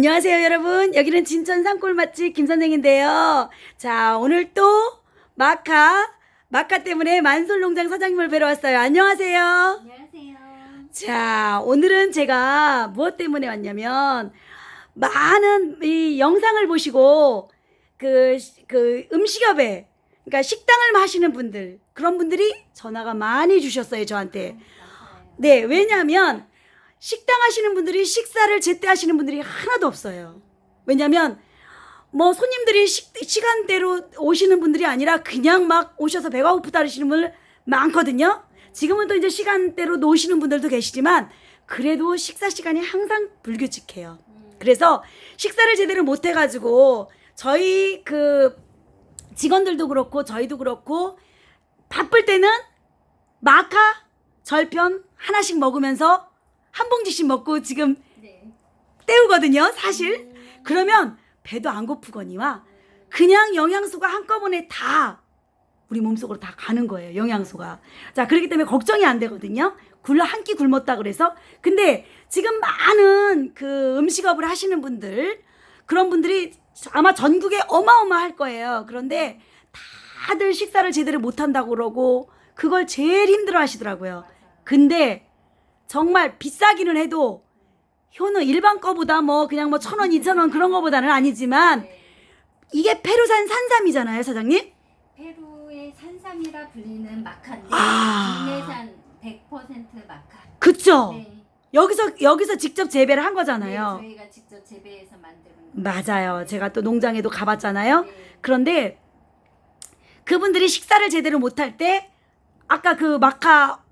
안녕하세요, 여러분. 여기는 진천 산골 맛집 김 선생인데요. 자, 오늘 또 마카, 마카 때문에 만솔농장 사장님을 뵈러 왔어요. 안녕하세요. 안녕하세요. 자, 오늘은 제가 무엇 때문에 왔냐면, 많은 이 영상을 보시고, 그, 시- 그 음식업에, 그러니까 식당을 하시는 분들, 그런 분들이 전화가 많이 주셨어요, 저한테. 맞아요. 네, 왜냐하면 식당 하시는 분들이 식사를 제때 하시는 분들이 하나도 없어요. 왜냐면 뭐 손님들이 시, 시간대로 오시는 분들이 아니라 그냥 막 오셔서 배가 고프다 하시는 분들 많거든요. 지금은 또 이제 시간대로 노시는 분들도 계시지만 그래도 식사 시간이 항상 불규칙해요. 그래서 식사를 제대로 못 해가지고 저희 그 직원들도 그렇고 저희도 그렇고 바쁠 때는 마카 절편 하나씩 먹으면서 한 봉지씩 먹고 지금 네. 때우거든요, 사실. 그러면 배도 안 고프거니와 그냥 영양소가 한꺼번에 다 우리 몸속으로 다 가는 거예요, 영양소가. 자, 그렇기 때문에 걱정이 안 되거든요. 굴러 한 끼 굶었다 그래서. 근데 지금 많은 그 음식업을 하시는 분들, 그런 분들이 아마 전국에 어마어마할 거예요. 그런데 다들 식사를 제대로 못 한다고 그러고 그걸 제일 힘들어 하시더라고요. 근데 정말 비싸기는 해도 효는 일반 거보다 뭐 그냥 뭐 천 원, 이천 원 그런 거보다는 아니지만 네. 이게 페루산 산삼이잖아요, 사장님. 페루의 산삼이라 불리는 마카인데 아. 국내산 100% 마카. 그쵸? 네. 여기서 여기서 직접 재배를 한 네, 거잖아요. 저희가 직접 재배해서 만드는 거. 맞아요. 제가 또 농장에도 가봤잖아요. 네. 그런데 그분들이 식사를 제대로 못할 때 아까 그 마카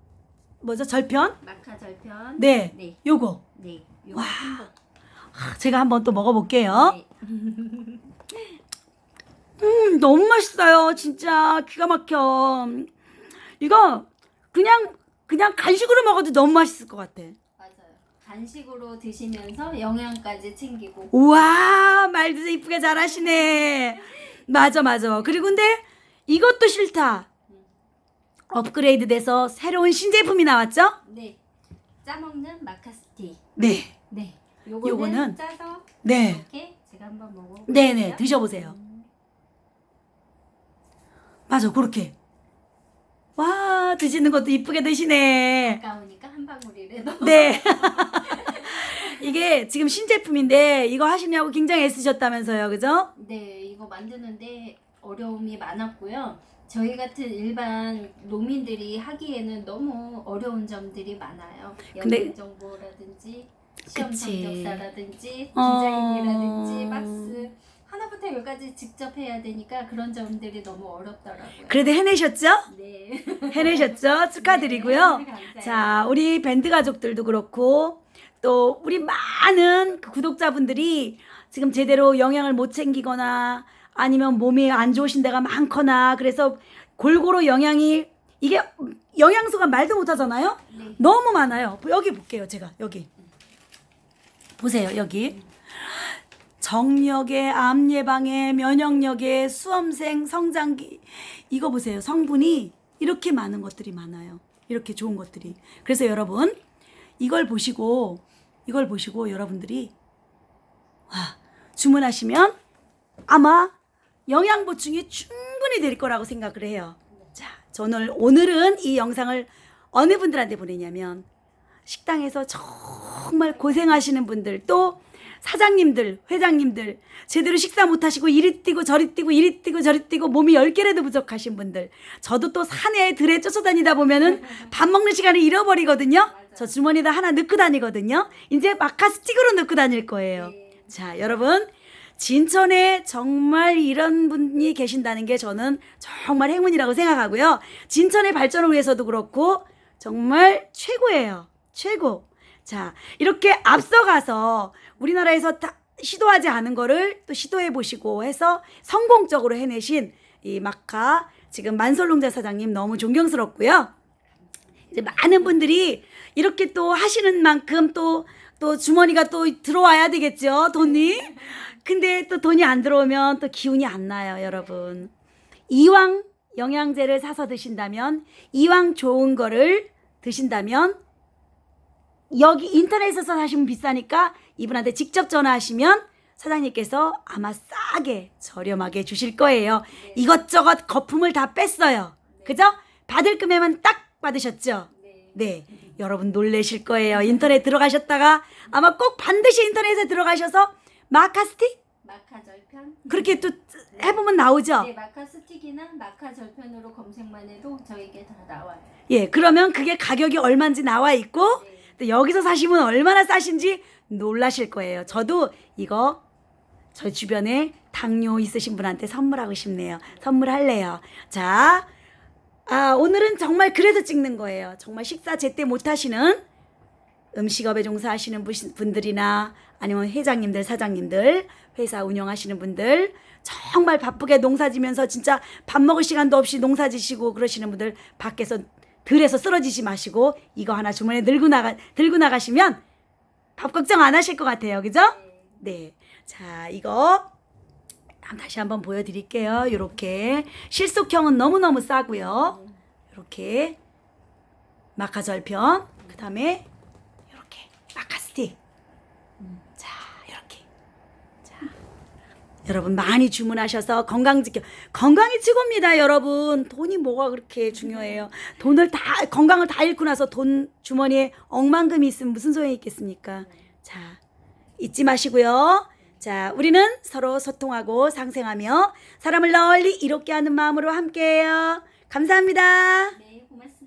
뭐죠 절편? 마카 절편. 네, 네. 요거 네. 요거 와. 아, 제가 한번 또 먹어볼게요. 네. 음, 너무 맛있어요. 진짜 기가 막혀. 이거 그냥 그냥 간식으로 먹어도 너무 맛있을 것 같아. 맞아요. 간식으로 드시면서 영양까지 챙기고. 우와 말도 이쁘게 잘하시네. 맞아 맞아. 그리고 근데 이것도 싫다. 업그레이드 돼서 새로운 신제품이 나왔죠? 네. 짜먹는 마카스티. 네. 네. 요거는, 요거는 짜서 네. 이렇게 제가 한번 먹어. 네 네 드셔보세요. 맞아 그렇게. 와 드시는 것도 이쁘게 드시네. 아까우니까 한 방울이라도. 네. 이게 지금 신제품인데 이거 하시냐고 굉장히 애쓰셨다면서요, 그죠? 네, 이거 만드는데 어려움이 많았고요. 저희 같은 일반 농민들이 하기에는 너무 어려운 점들이 많아요. 영양 정보라든지 시험 그치. 성적사라든지 어. 디자인이라든지 박스 하나부터 열까지 직접 해야 되니까 그런 점들이 너무 어렵더라고요. 그래도 해내셨죠? 네. 해내셨죠? 축하드리고요. 네. 자, 우리 밴드 가족들도 그렇고 또 우리 많은 그 구독자분들이 지금 제대로 영양을 못 챙기거나 아니면 몸이 안 좋으신 데가 많거나 그래서 골고루 영양이 이게 영양소가 말도 못 하잖아요. 네. 너무 많아요. 여기 볼게요, 제가. 여기. 보세요, 여기. 정력에, 암 예방에, 면역력에, 수험생, 성장기. 이거 보세요. 성분이 이렇게 많은 것들이 많아요. 이렇게 좋은 것들이. 그래서 여러분, 이걸 보시고, 이걸 보시고 여러분들이, 와, 주문하시면 아마 영양 보충이 충분히 될 거라고 생각을 해요. 자, 저는 오늘은 이 영상을 어느 분들한테 보내냐면 식당에서 정말 고생하시는 분들 또 사장님들, 회장님들 제대로 식사 못 하시고 이리 뛰고 저리 뛰고 이리 뛰고 저리 뛰고 몸이 열 개라도 부족하신 분들 저도 또 산에 들에 쫓아다니다 보면은 밥 먹는 시간을 잃어버리거든요. 저 주머니에다 하나 넣고 다니거든요. 이제 마카 스틱으로 넣고 다닐 거예요. 네. 자, 여러분 진천에 정말 이런 분이 계신다는 게 저는 정말 행운이라고 생각하고요. 진천의 발전을 위해서도 그렇고 정말 최고예요. 최고. 자, 이렇게 앞서가서 우리나라에서 다 시도하지 않은 거를 또 시도해 보시고 해서 성공적으로 해내신 이 마카 지금 만솔농자 사장님 너무 존경스럽고요. 이제 많은 분들이 이렇게 또 하시는 만큼 또, 또 주머니가 또 들어와야 되겠죠, 돈이. 근데 또 돈이 안 들어오면 또 기운이 안 나요, 여러분. 이왕 영양제를 사서 드신다면, 이왕 좋은 거를 드신다면, 여기 인터넷에서 사시면 비싸니까 이분한테 직접 전화하시면 사장님께서 아마 싸게 저렴하게 주실 거예요. 이것저것 거품을 다 뺐어요. 그죠? 받을 금액만 딱 받으셨죠? 네. 네. 여러분 놀라실 거예요. 인터넷 들어가셨다가 아마 꼭 반드시 인터넷에 들어가셔서 마카 스틱 마카 절편. 그렇게 또 해보면 나오죠. 네, 마카 스틱이나 마카 절편으로 검색만 해도 저에게 다 나와요. 예, 그러면 그게 가격이 얼마인지 나와 있고 네. 또 여기서 사시면 얼마나 싸신지 놀라실 거예요. 저도 이거 저 주변에 당뇨 있으신 분한테 선물하고 싶네요. 선물할래요. 자, 아, 오늘은 정말 그래서 찍는 거예요. 정말 식사 제때 못 하시는 음식업에 종사하시는 분- 분들이나 아니면 회장님들, 사장님들, 회사 운영하시는 분들, 정말 바쁘게 농사 지면서 진짜 밥 먹을 시간도 없이 농사 지시고 그러시는 분들 밖에서 들에서 쓰러지지 마시고 이거 하나 주머니에 들고 나가 들고 나가시면 밥 걱정 안 하실 것 같아요. 그죠? 네. 자, 이거 다시 한번 보여 드릴게요. 이렇게 실속형은 너무너무 싸고요. 이렇게 마카절편, 그 다음에 이렇게 마카스틱. 자, 이렇게. 자, 여러분 많이 주문하셔서 건강 지켜. 건강이 최고입니다, 여러분. 돈이 뭐가 그렇게 중요해요. 돈을 다 건강을 다 잃고 나서 돈 주머니에 억만금이 있으면 무슨 소용이 있겠습니까? 자, 잊지 마시고요. 자, 우리는 서로 소통하고 상생하며 사람을 널리 이롭게 하는 마음으로 함께해요. 감사합니다. 네, 고맙습니다.